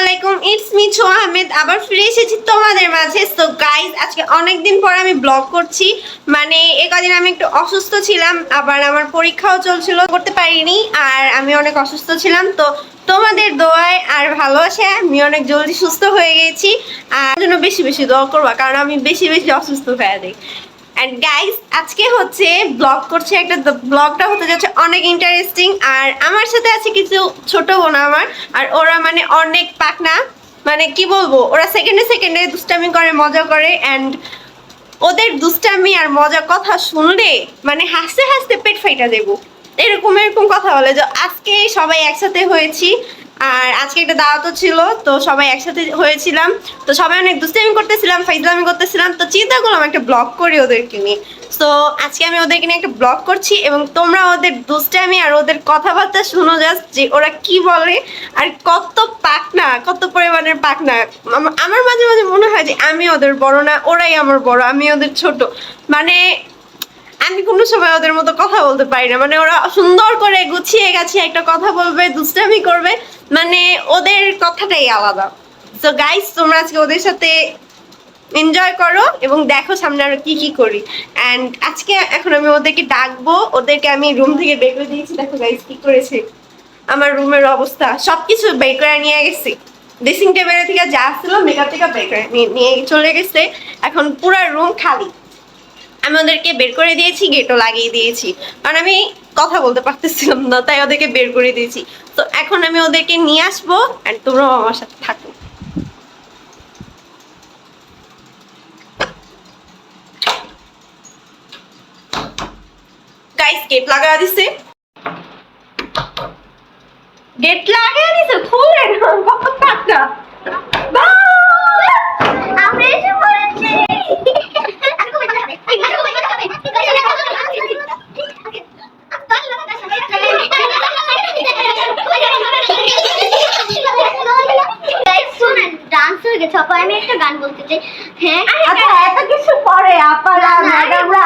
আলাইকুম it's me ছো আহমেদ। আবার ফিরে এসেছি তোমাদের মাঝে। সো গাইজ আজকে অনেক দিন পর আমি ব্লগ করছি। মানে এ কদিন আমি একটু অসুস্থ ছিলাম, আবার আমার পরীক্ষাও চলছিল, করতে পারিনি, আর আমি অনেক অসুস্থ ছিলাম। তো, তোমাদের দোয়ায় আর ভালোবাসায় আমি অনেক জলদি সুস্থ হয়ে গেছি। আর জন্য বেশি বেশি দোয়া করবা, কারণ আমি বেশি বেশি অসুস্থ হয়ে দিই অ্যান্ড গাইস আজকে হচ্ছে ব্লগ করছে একটা ব্লগটা হতে যাচ্ছে অনেক ইন্টারেস্টিং আর আমার সাথে আছে কিছু ছোট বোন আমার, আর ওরা মানে অনেক পাকনা। মানে কি বলব, ওরা সেকেন্ডে সেকেন্ডে দুষ্টামি করে, মজা করে অ্যান্ড ওদের দুষ্টামি আর মজা কথা শুনলে মানে হাসতে হাসতে পেট ফাইটা দেবো। এরকম এরকম কথা বলে। যে আজকে সবাই একসাথে হয়েছি। আর আজকে একটা দাওয়াতও ছিল, তো সবাই একসাথে হয়েছিলাম। তো সবাই অনেক দুষ্টামি করতেছিলাম, ফাইজলামি করতেছিলাম। তো চিন্তা করলাম একটা ব্লগ করি ওদেরকে নিয়ে। তো আজকে আমি ওদেরকে নিয়ে একটা ব্লগ করছি এবং তোমরা ওদের দুষ্টামি আর ওদের কথাবার্তা শুনো জাস্ট যে ওরা কি বলে আর কত পাকনা, কত পরিমাণের পাকনা। আম- আমার মাঝে মাঝে মনে হয় যে আমি ওদের বড় না, ওরাই আমার বড়, আমি ওদের ছোট। মানে আমি কোনো সময় ওদের মতো কথা বলতে পারি না। মানে ওরা সুন্দর করে গুছিয়ে গেছে একটা কথা বলবে, দুষ্টামি করবে। মানে ওদের কথাটাই আলাদা। তো গাইস তোমরা আজকে ওদের সাথে এনজয় করো এবং দেখো সামনে আরও কি কি করি। অ্যান্ড আজকে এখন আমি ওদেরকে ডাকবো। ওদেরকে আমি রুম থেকে বের করে দিয়েছি। দেখো গাইস কি করেছে। আমার রুমের অবস্থা। সবকিছু বের করে নিয়ে গেছি। ড্রেসিং টেবিলের থেকে যা ছিল মেকআপ থেকে বের করে নিয়ে চলে গেছে। এখন পুরো রুম খালি। আমি ওদেরকে বের করে দিয়েছি গেটও লাগিয়ে দিয়েছি কারণ আমি কথা বলতে পারতেছিলাম না তাই ওদেরকে বের করে দিয়েছি তো এখন আমি ওদেরকে নিয়ে আসব অ্যান্ড তোমরাও আমার সাথে থাকো গাইস গেট লাগা দিছে গেট লাগিয়ে দিছে খুলে না কত এসে পড়েছি ডান্স হয়ে গেছে আপা আমি একটা গান বলতে চাই হ্যাঁ আচ্ছা এত কিছু পরে আপারা ম্যাডামরা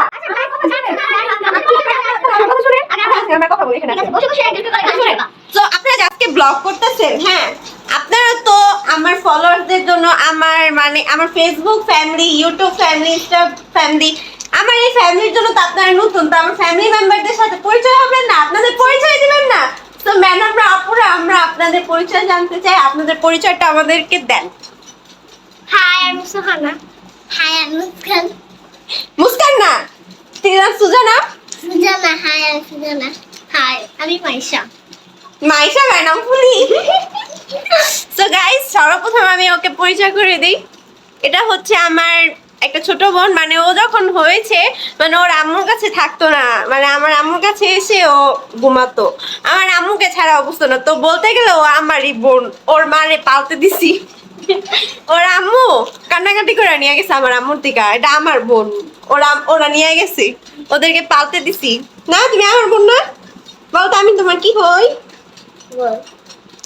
কথা বলি এখানে বসে বসে একজন করে গান শোনাবা তো আপনারা যে আজকে ব্লগ করতেছেন হ্যাঁ আপনারা তো আমার ফলোয়ারদের জন্য আমার মানে আমার Facebook family YouTube family Insta family আমার এই ফ্যামিলির জন্য তো আপনারা নতুন তো আমার ফ্যামিলি মেম্বারদের সাথে পরিচয় হবেন না আপনাদের পরিচয় দিবেন না। তো ম্যাডামরা আপুরা আমরা আপনাদের পরিচয় জানতে চাই আপনাদের পরিচয়টা আমাদেরকে দেন। হাই আমি সুহানা হাই আমি মুস্কান মুস্কান না তিনা সুজানা। সুজানা হাই আমি সুজানা. হাই আমি মাইশা। মাইশা ম্যাডাম ফুলি। সর্বপ্রথম আমি ওকে পরিচয় করে দিই। এটা হচ্ছে আমার একটা ছোট বোন মানে ও যখন হয়েছে মানে ওর আম্মুর কাছে থাকতো না মানে আমার আম্মুর কাছে এসে ও ঘুমাতো। আমার আম্মুকে ছাড়া অবস্থা না। তো বলতে গেলে ও আমারই বোন ওর মারে পালতে দিছি। ওর আম্মু কান্নাকাটি করে নিয়ে গেছে আমার আম্মুর থেকে এটা আমার বোন। ওরা ওরা নিয়ে গেছে ওদেরকে পালতে দিছি। না তুমি আমার বোন না? বলতো আমি তোমার কি হই?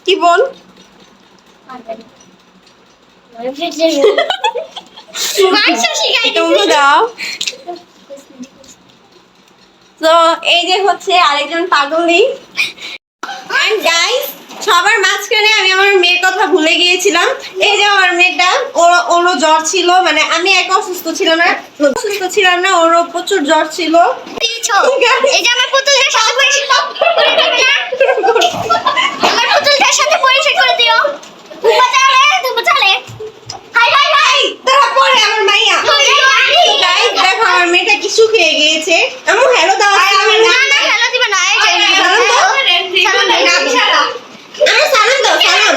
কি বোন? আমি মেয়েটা, ওর মানে একা অসুস্থ ছিলাম না, অসুস্থ ছিলাম না, ওরও প্রচুর জ্বর ছিল। হাই তারা পরে আমার মাইয়া। গাইস দেখো আমার মেয়েটা কি শুকিয়ে গিয়েছে। আমার হ্যালো দাও আমার না। না খেলা দিবে না এই যে সালাম দাও। আমার সালাম দাও। সালাম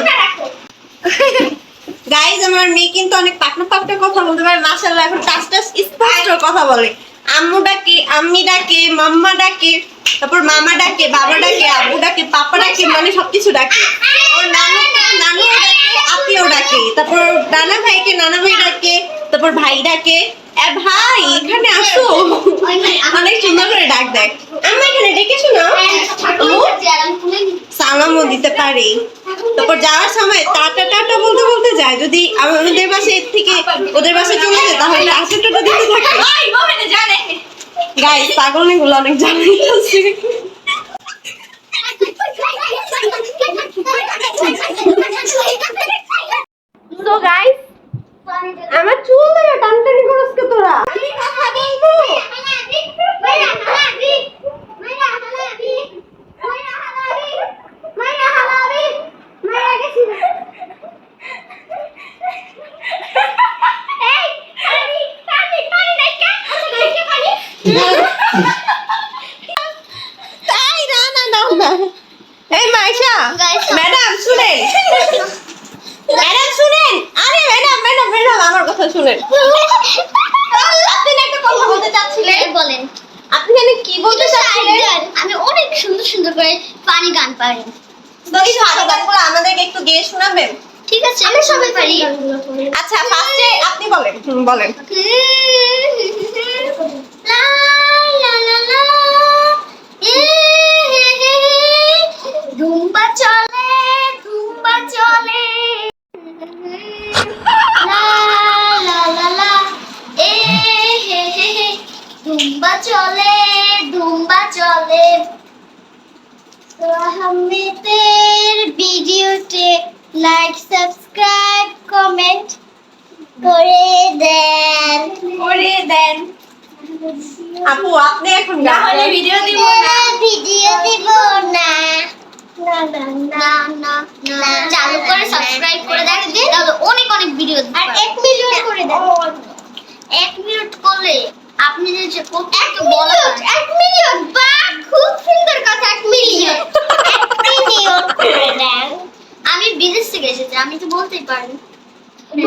গাইজ আমার মেয়ে কিন্তু অনেক পাকনা পাকনা কথা বলতে পারে মাশাআল্লাহ এখন টাস টাস স্পষ্ট কথা বলে। আম্মু ডাকে আম্মি ডাকে মাম্মা ডাকে তারপর মামা ডাকে বাবা ডাকে আব্বু ডাকে পাপা ডাকে মানে সবকিছু ডাকে। আত্মীয় ডাকে তারপর নানা ভাইকে নানা ভাই ডাকে তারপর ভাই ডাকে ভাই এখানে আসো। অনেক সুন্দর করে ডাক দেয়। আমরা এখানে ডেকেছো না? সালামও দিতে পারি। তারপর যাওয়ার সময় টাটা টাটা বলতে বলতে যায়। যদি আমাদের বাসে থেকে ওদের বাসে চলে যায় তাহলে আসে টাটা দিতে থাকে। গাইস পাগলগুলো অনেক আমার চুল টানটানি করছ কে তোরা? কথা আপনি একটা কথা বলতে চাচ্ছিলেন বলেন আপনি জানি কি বলতে চাচ্ছিলেন আমি অনেক সুন্দর সুন্দর করে পানি গান পারি এই গানগুলো আমাদেরকে একটু গেয়ে শোনাবেন ঠিক আছে আমি সবাই পারি আচ্ছা ফার্স্টে আপনি বলেন বলেন লা লা লা লা এ হে হে হে ধুম্বা চলে লাইক সাবস্ক্রাইব কমেন্ট করে দেন। করে দেন। আপু আপনি এখন গান তাহলে ভিডিও দিব না। ভিডিও দিব না। না না না না না চালু করে সাবস্ক্রাইব করে দেখবে তাহলে অনেক অনেক ভিডিও আর এক মিলিয়ন করে দেন। এক মিনিট করলে আপনি যে প্রত্যেককে বলা এক মিলিয়ন বা খুব সুন্দর কথা এক মিলিয়ন এক মিলিয়ন করে দেন। আমি বিদেশ থেকে এসেছি আমি তো বলতেই পারি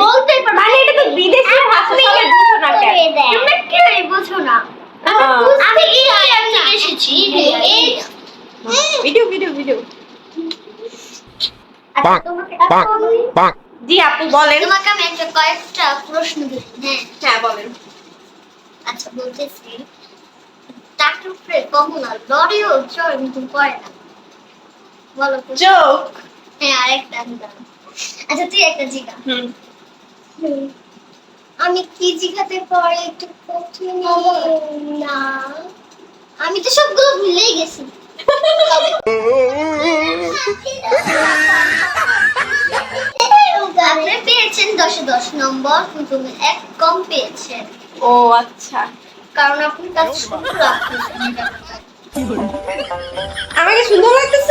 বলতেই পারি মানে এটা তো বিদেশি ভাষা সবাই বুঝো না কেন? তোমরা কেউ বোঝো না। হ্যাঁ। আমি ইন্ডিয়া থেকে এসেছি এই ভিডিও ভিডিও ভিডিও। আচ্ছা, জি আপু বলেন। তোমাকে আমি একটা কয়েকটা প্রশ্ন দিই। হ্যাঁ হ্যাঁ বলেন। আচ্ছা বলতেছি। উপরে কখনো লরিও কিন্তু করে না। বলো। জোক হ্যাঁ আরেকটা আমি আচ্ছা তুই একটা জিগা। হুম। আমি কি জিগাতে পরে একটু কঠিন না? আমি তো সবগুলো ভুলেই গেছি। আপনি পেয়েছেন দশে দশ নম্বর কিন্তু এক কম পেয়েছেন। ও আচ্ছা। কারণ আপনি কাজ রাখতেছেন আমাকে সুন্দর লাগতেছে।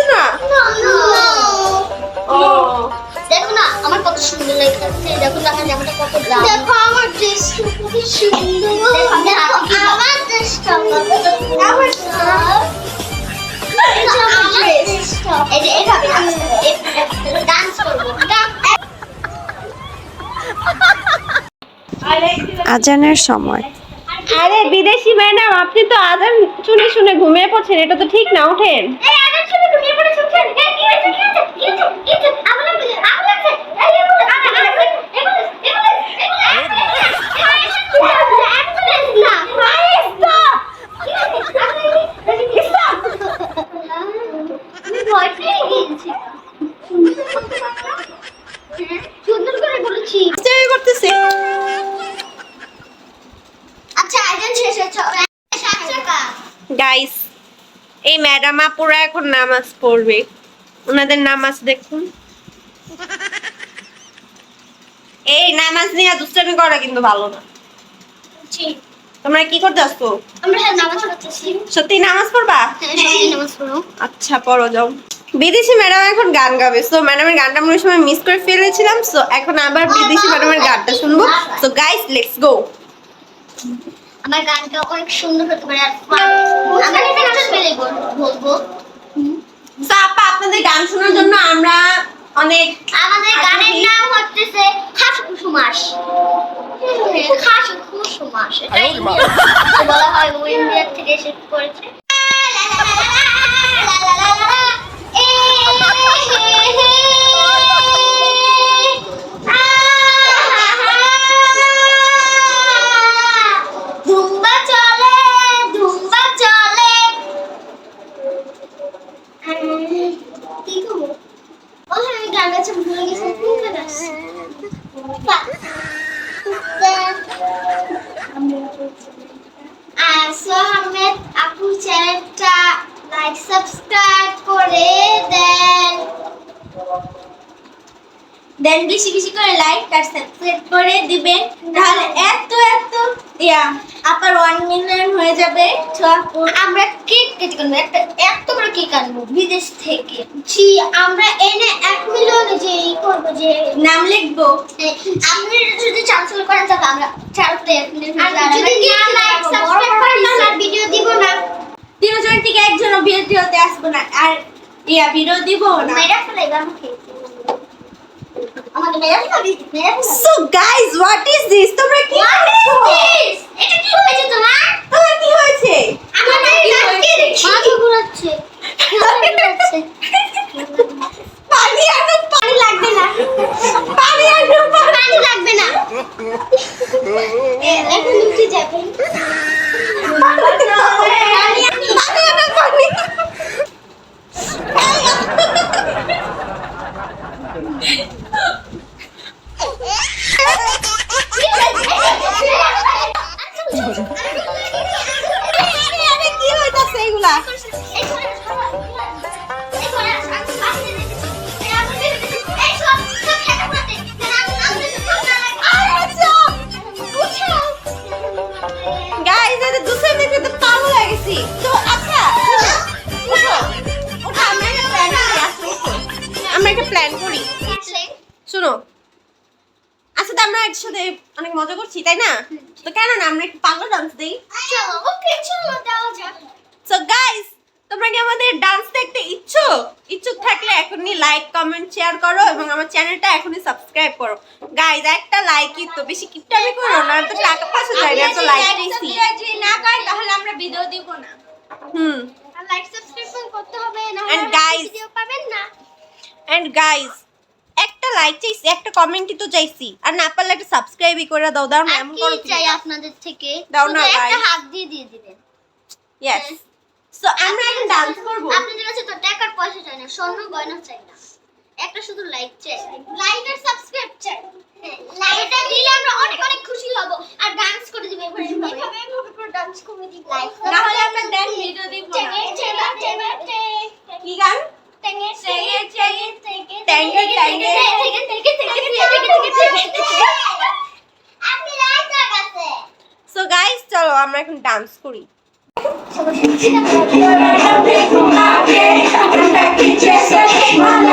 আজানের সময়। আরে বিদেশি ম্যাডাম আপনি তো আজান শুনে শুনে ঘুমিয়ে পড়ছেন এটা তো ঠিক না ওঠেন এই আগে শুনে তুমি এবারে শুনছেন এই কি হয়েছে কি হয়েছে কি হয়েছে কি হয়েছে আমার লাগছে আমার লাগছে এই এগুলো আমার লাগছে এগুলো এগুলো সুন্দর করে বলেছি চেষ্টা করতেছে আচ্ছা আয়োজন শেষ হয়েছে সাত টাকা গাইস এই ম্যাডাম আপুরা এখন নামাজ পড়বে। ওনাদের নামাজ দেখুন। এই নামাজ নিয়ে দুষ্টামি করা কিন্তু ভালো না। জি। তোমরা কি করতে আসছো? আমরা হ্যাঁ নামাজ পড়তেছি। সত্যি নামাজ পড়বা? হ্যাঁ নামাজ পড়ো। আচ্ছা পড়ো যাও। বিদেশি ম্যাডাম এখন গান গাবে। সো ম্যাডামের গানটা আমরা ওই সময় মিস করে ফেলেছিলাম। সো এখন আবার বিদেশি ম্যাডামের গানটা শুনব। সো গাইস লেটস গো আমার গানটা অনেক সুন্দর হতে পারে। আর। আমার পেলে বলব। সো আপা আপনাদের গান শোনার জন্য আমরা অনেক আমাদের গানের নাম হচ্ছে হাসু কুসুমাস হাসু কুসুমাস এটা ইংরেজিতে বলা হয় ও ইন্ডিয়া থেকে এসে করেছে। দেন বেশি বেশি করে লাইক আর সাবস্ক্রাইব করে দিবেন। তাহলে এত এত ইয়া আপার ওয়ান মিলিয়ন হয়ে যাবে। তো আমরা কেক কেটে কিনবো একটা এত বড় কেক আনব বিদেশ থেকে। জি আমরা এনে এক মিলিয়নে যে ই করব যে নাম লিখব। আপনি যদি চালচল করেন তাহলে আমরা চালতে আর যদি না like, subscribe করেন তাহলে ভিডিও দিব না। তিনজন থেকে একজন ভিডিওতে আসব না। আর ইয়া ভিডিও দিব না। মেরা ফেলাইবা আমাকে আমাকে মেরা ফেলাবি মেরা ফেলাবি so guys what is this তোমরা কি What is this? এটা কি হয়েছে তোমার? তোমার কি হয়েছে? আমার? মাথা ঘুরাচ্ছে মাথা ঘুরাচ্ছে পানি আর পানি লাগবে না পানি আর পানি লাগবে না এ- এখন উঠে যাবে পানি পানি আর পানি আরে কি হইতাছে এগুলা গাইস এটা দুসরে দেখতে তো পাগল হয়ে গেছি তো আচ্ছা উঠো উঠো আমরা একটা প্ল্যান আমরা একসাথে অনেক মজা করছি তাই না? তো কেন না আমরা একটু পাগল ডান্স দিই। সো গাইস তোমরা কি আমাদের ডান্স দেখতে ইচ্ছুক? ইচ্ছুক থাকলে এখনই লাইক কমেন্ট শেয়ার করো এবং আমার চ্যানেলটা এখনই সাবস্ক্রাইব করো। গাইস একটা লাইকই তো বেশি কিপটামি করো না তো টাকা পাশে যায় না তো লাইক দিছি। যদি না করেন তাহলে আমরা ভিডিও দিব না। হুম। আর লাইক সাবস্ক্রিপশন করতে হবে না And guys- ভিডিও পাবেন না। এন্ড গাইস একটা লাইক চাইছি একটা কমেন্টই তো চাইছি। আর না পারলে একটা সাবস্ক্রাইবই করে দাও দাও না এমন করো চাই আপনাদের থেকে? দাও না, শুধু একটা. হাত দিয়ে দিয়ে দিবেন। ইয়েস সো আমরা এখন ডান্স করব। আপনাদের কাছে তো টাকার পয়সা চাই না স্বর্ণ গয়না চাই না। একটা শুধু লাইক চাই। লাইক আর সাবস্ক্রাইব চাই। এটা দিলে আমরা অনেক অনেক খুশি হব। আর ডান্স করে দিবে এভাবে। এভাবে এভাবে করে ডান্স করে দিব। না হলে আমরা দেন ভিডিও দিব না কি গান টেঙ্গে টেঙ্গে, টেঙ্গে, টেঙ্গে টেঙ্গে, টেঙ্গে। টেঙ্গে টেঙ্গে টেঙ্গে টেঙ্গে আপনি লাইক লাগাছে সো গাইস চলো আমরা এখন ডান্স করি। Mala